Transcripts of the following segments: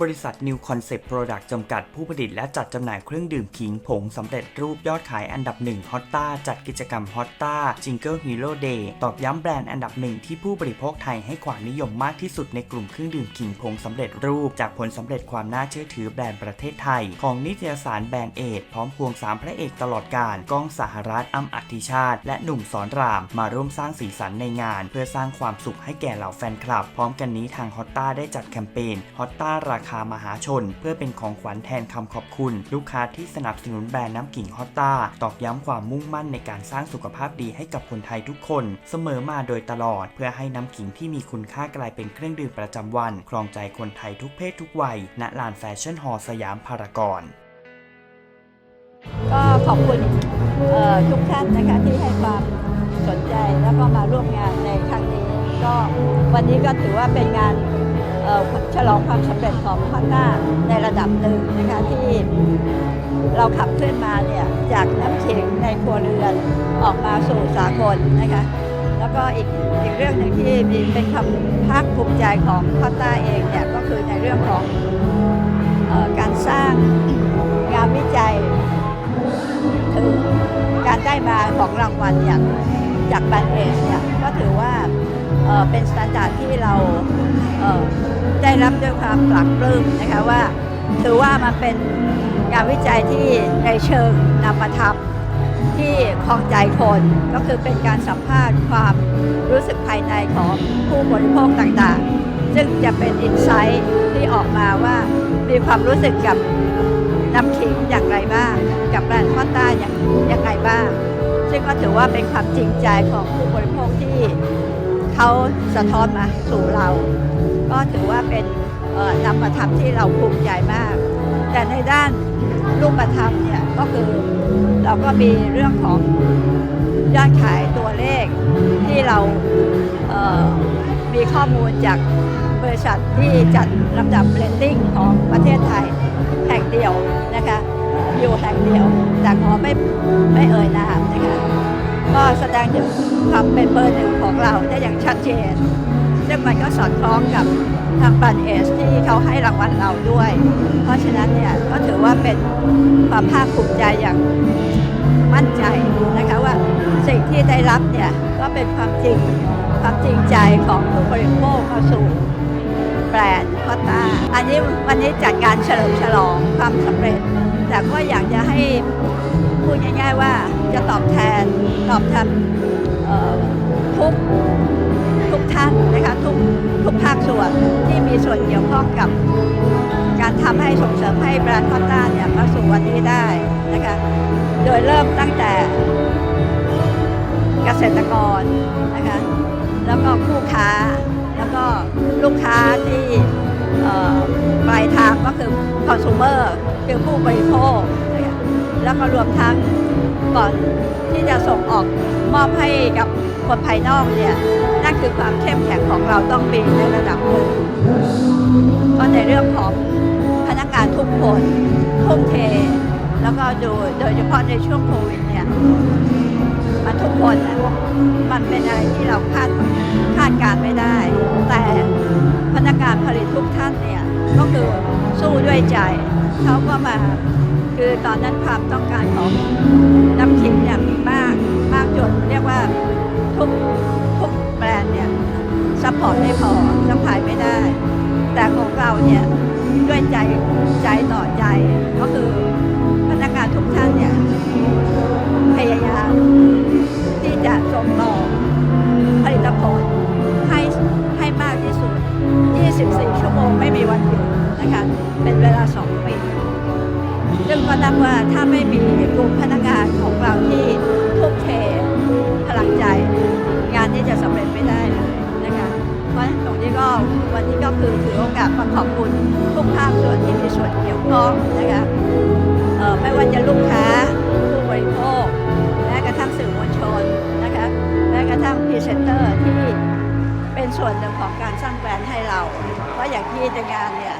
บริษัท New Concept Product จำกัดผู้ผลิตและจัดจำหน่ายเครื่องดื่มขิงผงสำเร็จรูปยอดขายอันดับหนึ่งฮอตตาจัดกิจกรรมฮอตต้า Jingle Hero Day ตอกย้ำแบรนด์อันดับหนึ่งที่ผู้บริโภคไทยให้ความนิยมมากที่สุดในกลุ่มเครื่องดื่มขิงผงสำเร็จรูป จากผลสำเร็จความน่าเชื่อถือแบรนด์ประเทศไทย ของนิตยสารแบรนด์เอทพร้อมพวงสามพระเอกตลอดการก้องสหรัฐอ้ำอธิชาติ และหนุ่มสอนราม มาร่วมสร้างสีสันในงาน เพื่อสร้างความสุขให้แก่เหล่าแฟนคลับ พร้อมกันนี้ทางฮอตตาได้จัดแคมเปญฮอตตาราคามหาชน เพื่อเป็นของขวัญแทนคำขอบคุณ ลูกค้าที่สนับสนุนแบรนด์น้ำกิ่งฮอตตาตอกย้ำความมุ่งมั่นในการสร้างสุขภาพดีให้กับคนไทยทุกคน เสมอมาโดยตลอด เพื่อให้น้ำขิงที่มีคุณค่ากลายเป็นเครื่องดื่มประจำวัน ครองใจคนไทยทุกเพศทุกวัย ณ ลานแฟชั่นฮอล์สยามพารากอนก็ขอบคุณทุกท่านนะคะที่ให้ความสนใจแล้วก็มาร่วมงานในครั้งนี้ ก็วันนี้ก็ถือว่าเป็นงาน ฉลองความสำเร็จของฮอนด้าในระดับหนึ่งนะคะที่เราขับเคลื่อนมาเนี่ยจากน้ำเข็งในครัวเรือนออกมาสู่สากลนะคะแล้วก็อีกอีกเรื่องหนึ่งที่มีเป็นความภาคภูมิใจของฮอนาเองเนี่ยก็คือในเรื่องของออการสร้างงานวิจัยถึงการได้มาของรางวัลอย่างจากแบรนด์เอสเนี่ยก็ถือว่าเเป็นสแตนดาร์ดที่เรา รับด้วยความปลักปลื้มนะคะว่า ถือว่ามันเป็นงานวิจัยที่ในเชิงนามธรรมที่คลองใจคนก็คือเป็นการสัมภาษณ์ความรู้สึกภายในของผู้บริโภคต่างๆ ซึ่งจะเป็นอินไซต์ที่ออกมาว่ามีความรู้สึกกับน้ำขิงอย่างไรบ้าง กับแบรนด์ฮอต้าอย่างอย่างไรบ้าง ซึ่งก็ถือว่าเป็นความจริงใจของผู้บริโภคที่เขาสะท้อนมาสู่เรา ก็ถือว่าเป็นเอ่อนำมทำที่เราภูมิใจมาก แต่ในด้านรูปธรรมเนี่ยก็คือเราก็มีเรื่องของยอดขายตัวเลขที่เราเมีข้อมูลจากบริษัทที่จัดลำดับเรตติ้งของประเทศไทยแห่งเดียวนะคะอยู่แห่งเดียว แต่ขอไม่ไม่เอ่ยนามนะคะก็แสดงถึงความเป็นเบอร์หนึ่งของเราได้อย่างชัดเจน ซึ่งมันก็สอดคล้องกับทางบันเอสที่เขาให้รางวัลเราด้วย เพราะฉะนั้นเนี่ยก็ถือว่าเป็นความภาคภูมิใจอย่างมั่นใจนะคะว่าสิ่งที่ได้รับเนี่ยก็เป็นความจริงความจริงใจของผู้บริโภคเข้าสู่แบรนด์พอต้าอันนี้วันนี้จัดการเฉลิมฉลองความสำเร็จ แต่ก็อยากจะให้พูดง่ายๆว่าจะตอบแทนตอบแทนทุก กท่านนะคะทุกทุกภาคส่วนที่มีส่วนเกี่ยวข้องกับ การทำให้ส่งเสริมให้แบรนด์พอต้าเนี่ยมาสู่วันนี้ได้นะคะโดยเริ่มตั้งแต่เกษตรกรนะคะแล้วก็คู่ค้าแล้วก็ลูกค้าที่ปลายทางก็คือ consumer คือผู้บริโภค แล้วก็รวมทั้งก่อนที่จะส่งออกมอบให้กับคนภายนอกเนี่ย นั่นคือความเข้มแข็งของเราต้องมีในระดับหนึ่งก็ในเรื่องของพนักงานทุกคนทุ่มเท แล้วก็ดูโดยเฉพาะในช่วงโควิดเนี่ยมันทุกคนมันเป็นอะไรที่เราคาดคาดการไม่ได้ แต่พนักงานผลิตทุกท่านเนี่ยก็คือสู้ด้วยใจเขาก็มาคือตอนนั้นความต้องการของ อไม่พอก็ขายไม่ได้ แต่ของเราเนี่ยด้วยใจใจต่อใจก็คือพนักงานทุกท่านเนี่ยพยายามที่จะส่งต่อผลิตผลให้ให้มากที่สุด 24 ชั่วโมงไม่มีวันหยุดนะคะเป็นเวลา 2 ปีซึ่งก็นับว่าถ้าไม่มีกลุ่มพนักงานของเราที่ทุ่เทพลังใจ งานที่จะสำเร็จ นี้ก็วันนี้ก็คือถือโอกาสมาขอบคุณทุกภาคส่วนที่มีส่วนเกี่ยวข้องนะคะไม่ว่าจะลูกค้าผู้บริโภคแม้กระทั่งสื่อมวลชนนะคะแม้กระทั่งพรีเซนเตอร์ที่เป็นส่วนหนึ่งของการสร้างแบรนด์ให้เรา เพราะอย่างที่ในงานเนี่ย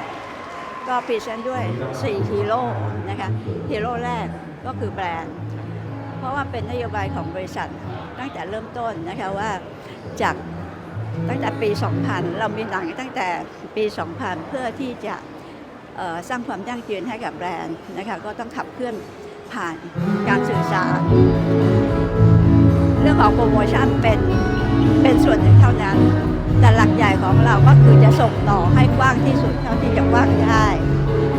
ก็พรีเซนต์ด้วย 4 ฮีโร่นะคะฮีโร่แรกก็คือแบรนด์ เพราะว่าเป็นนโยบายของบริษัทตั้งแต่เริ่มต้นนะคะว่าจาก ตั้งแต่ปี 2000 เรามีหนังตั้งแต่ปี 2000 เพื่อที่จะสร้างความยั่งยืนให้กับแบรนด์นะคะก็ต้องขับเคลื่อนผ่านการสื่อสาร เรื่องของโปรโมชั่นเป็นเป็นส่วนหนึ่งเท่านั้น แต่หลักใหญ่ของเราก็คือจะส่งต่อให้กว้างที่สุดเท่าที่จะกว้างได้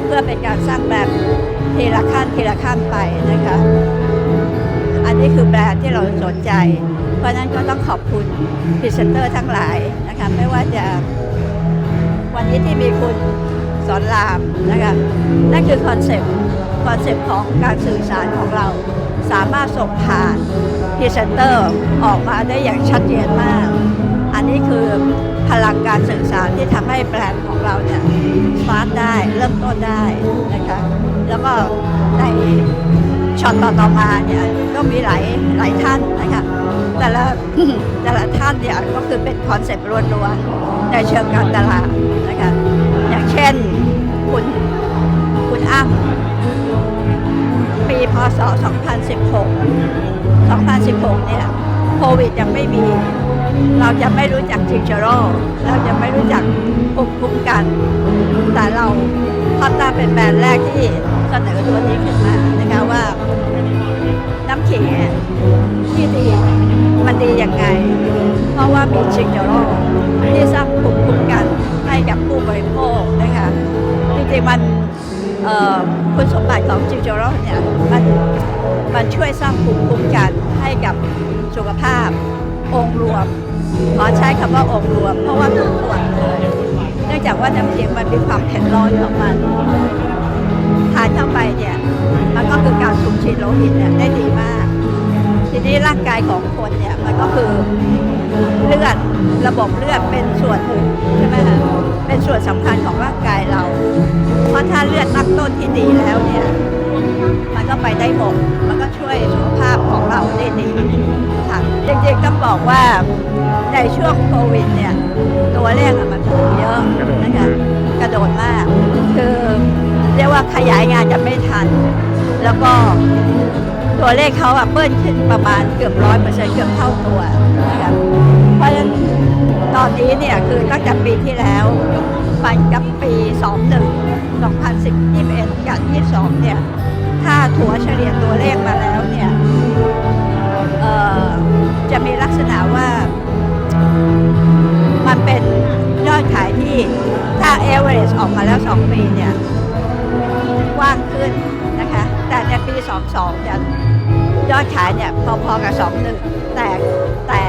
เพื่อเป็นการสร้างแบรนด์ทีละขั้นทีละขั้นไปนะคะ อันนี้คือแบรนด์ที่เราสนใจ เพราะนั้นก็ต้องขอบคุณพรีเซนเตอร์ทั้งหลายนะคะไม่ว่าจะวันนี้ที่มีคุณสอนรามนะคะนั่นคือคอนเซปต์คอนเซปต์ของการสื่อสารของเราสามารถส่งผ่านพรีเซนเตอร์ออกมาได้อย่างชัดเจนมาก อันนี้คือพลังการสื่อสารที่ทำให้แบรนด์ของเราเนี่ยสตาร์ทได้เริ่มต้นได้นะคะแล้วก็ใน ช็อตต่อๆมาเนี่ยก็มีหลายหลายท่านนะคะแต่ละแต่ละท่านเนี่ยก็คือเป็นคอนเซ็ปต์ล้วนๆในเชิงการตลาดนะคะอย่างเช่นคุณคุณอ้ำปีพศ 2016 2016 เนี่ยโควิดยังไม่มี เราจะไม่รู้จักจิงเจโร่เราจะไม่รู้จักภูมิคุ้มกัน แต่เราพอตาเป็นแบรนด์แรกที่เสนอตัวนี้ขึ้นมาาน้ำขิงเนี่ยที่ดีมันดียังไง เพราะว่ามีจิงเจโร่ที่สร้างภูมิคุ้มกันให้กับผู้บริโภคนะคะจริงๆมันคุณสมบัติของจิงเจโร่เนี่ยมันมันช่วยสร้างภูมิคุ้มกันให้กับสุขภาพองค์รวม ขอใช้คำว่าองค์รวม เพราะว่าทุกส่วนเลย เนื่องจากว่าน้ำเค็มมันมีความเผ็ดร้อนของมันานเข้าไปเนี่ยมันก็คือการสูบฉีดโลหิตเนี่ยได้ดีมาก ทีนี้ร่างกายของคนเนี่ยมันก็คือเลือดระบบเลือดเป็นส่วนหนึ่งใช่ไหมคะเป็นส่วนสำคัญของร่างกายเรา เพราะถ้าเลือดตั้งต้นที่ดีแล้วเนี่ยมันก็ไปได้หมดมันก็ช่วยสุขภาพของเราได้ดีค่ะจริงๆต้องบอกว่าในช่วงโควิดเนี่ยตัวเลขมันสูงเยอะนะคะกระโดดมากคือ เรียกว่าขยายงานกันไม่ทัน แล้วก็ตัวเลขเขาอะเบิ้ลขึ้นประมาณเกือบร้อยเปอร์เซ็นต์เกือบเท่าตัวนะคะเพราะฉะนั้นตอนนี้เนี่ยคือตั้งแต่ปีที่แล้วไปกับปี 21 2010 21 กับ 22 เนี่ย ถ้าถัวเฉลี่ยตัวเลขมาแล้วเนี่ยเอ่อจะมีลักษณะว่ามันเป็นยอดขายที่ถ้า average ออกมาแล้ว 2 ปีเนี่ย 2.22เนี่ยอดขายเนี่ยพอๆกับสองหนึ่งแต่แต่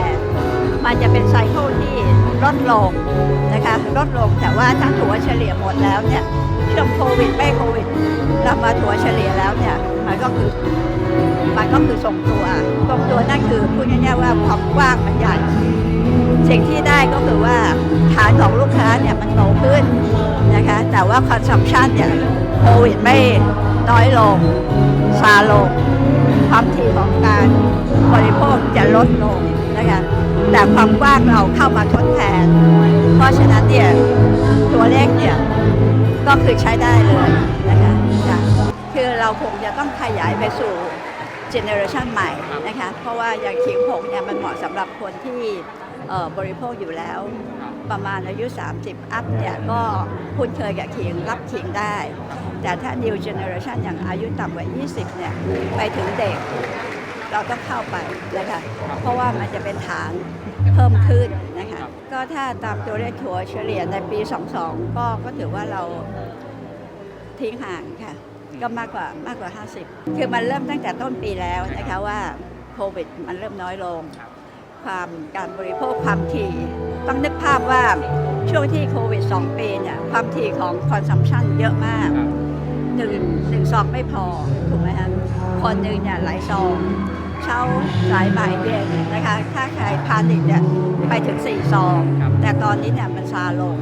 มันจะเป็นไซเคิลที่ลดลงนะคะลดลงแต่ว่าถ้าถัวเฉลี่ยหมดแล้วเนี่ยเรื่องโควิดไม่โควิดเรามาถัวเฉลี่ยแล้วเนี่ยมันก็คือมันก็คือทรงตัวทรงตัวนั่นคือพูดง่ายๆว่าความกว้างมันใหญ่สิ่งที่ได้ก็คือว่าฐานของลูกค้าเนี่ยมันโตขึ้นนะคะแต่ว่าคอนซัมชันเนี่ยโควิดไม่ น้อยลงซาลงความถี่ของการบริโภคจะลดลงนะคะแต่ความกว้างเราเข้ามาทดแทน เพราะฉะนั้นเนี่ยตัวเลขเนี่ยก็คือใช้ได้เลยนะคะคือเราคงจะต้องขยายไปสู่เจเนอเรชันใหม่นะคะเพราะว่าอย่างขิงผงเนี่ยมันเหมาะสำหรับคนที่บริโภคอยู่แล้ว ประมาณอายุ 30 อัพเนี่ยก็คุ้นเคยกับขิงรับขิงได้ แต่ถ้า new generation อย่างอายุต่ำกว่า 20 เนี่ย ไปถึงเด็ก เราต้องเข้าไปนะคะเพราะว่ามันจะเป็นฐานเพิ่มขึ้นนะคะก็ถ้าตามตัวเลขถัวเฉลี่ยในปี 22 ก็ก็ถือว่าเราทิ้งห่างค่ะ ก็มากกว่ามากกว่า 50 คือมันเริ่มตั้งแต่ต้นปีแล้วนะคะว่าโควิดมันเริ่มน้อยลง ความการบริโภคความถี่ ต้องนึกภาพว่าช่วงที่โควิด 2 ปีเนี่ยความถี่ของคอนซัมชันเยอะมากหนึ่งหนึ่งซองไม่พอ ถูกไหมคะคนหนึ่งเนี่ยหลายซอง เช้าสายบ่ายเย็นนะคะ ถ้าใครพานิกเนี่ยไปถึงสี่ซอง แต่ตอนนี้เนี่ยมันซาลง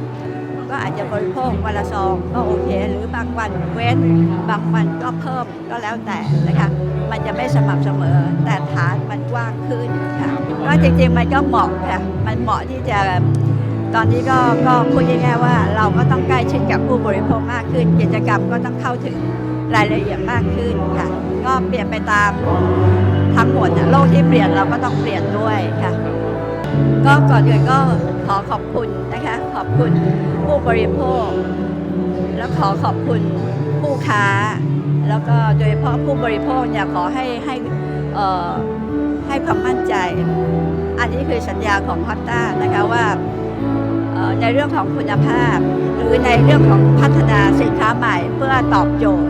ก็อาจจะบริโภควันละซองก็โอเค หรือบางวันเว้น บางวันก็เพิ่มก็แล้วแต่นะคะมันจะไม่สม่ำเสมอ แต่ฐานมันกว้างขึ้นค่ะก็จริงๆมันก็เหมาะค่ะมันเหมาะที่จะตอนนี้ก็ก็พูดง่ายๆว่าเราก็ต้องใกล้ชิดกับผู้บริโภคมากขึ้น กิจกรรมก็ต้องเข้าถึงรายละเอียดมากขึ้นค่ะก็เปลี่ยนไปตามทั้งหมดน่ะโลกที่เปลี่ยนเราก็ต้องเปลี่ยนด้วยค่ะ ก็ก่อนอื่นก็ขอขอบคุณนะคะ ขอบคุณผู้บริโภค แล้วขอขอบคุณผู้ค้า แล้วก็โดยเฉพาะผู้บริโภคเนี่ยขอให้ให้ให้ความมั่นใจ อันนี้คือสัญญาของฮอตต้านะคะว่าในเรื่องของคุณภาพ หรือในเรื่องของพัฒนาสินค้าใหม่เพื่อตอบโจทย์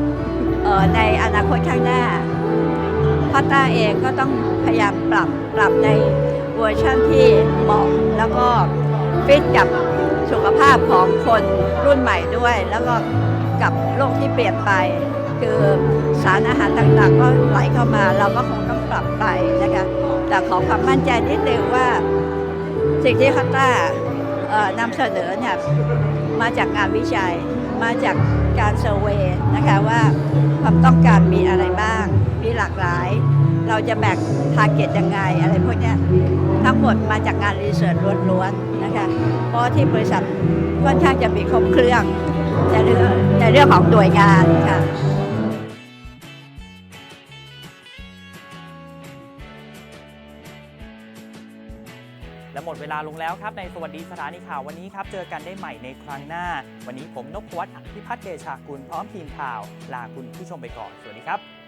ในอนาคตข้างหน้าพัตตาเองก็ต้องพยายามปรับปรับใน เวอร์ชันที่เหมาะแล้วก็ฟิตกับสุขภาพของคนรุ่นใหม่ด้วย แล้วก็กับโลกที่เปลี่ยนไป คือสารอาหารต่างๆ ก็ไหลเข้ามาเราก็คงต้องปรับไปนะคะแต่ขอความมั่นใจนิดนึงว่าสิ่งที่พัตตาเอ่อนำเสนอเนี่ยมาจากงานวิจัย มาจากการเซอร์เวย์นะคะว่าความต้องการมีอะไรบ้าง มีหลากหลาย เราจะแบ่งทาร์เก็ตยังไงอะไรพวกนี้ทั้งหมดมาจากงานรีเสิร์ชล้วนๆนะคะเพราะที่บริษัทค่อนข้างจะมีครบเครื่องในเรื่องในเรื่องของหน่วยงานค่ะและหมดเวลาลงแล้วครับในสวัสดีสถานีข่าววันนี้ครับ เจอกันได้ใหม่ในครั้งหน้า วันนี้ผมนพวัฒน์พิพัฒน์เดชากุลพร้อมทีมข่าว ลาคุณผู้ชมไปก่อน สวัสดีครับ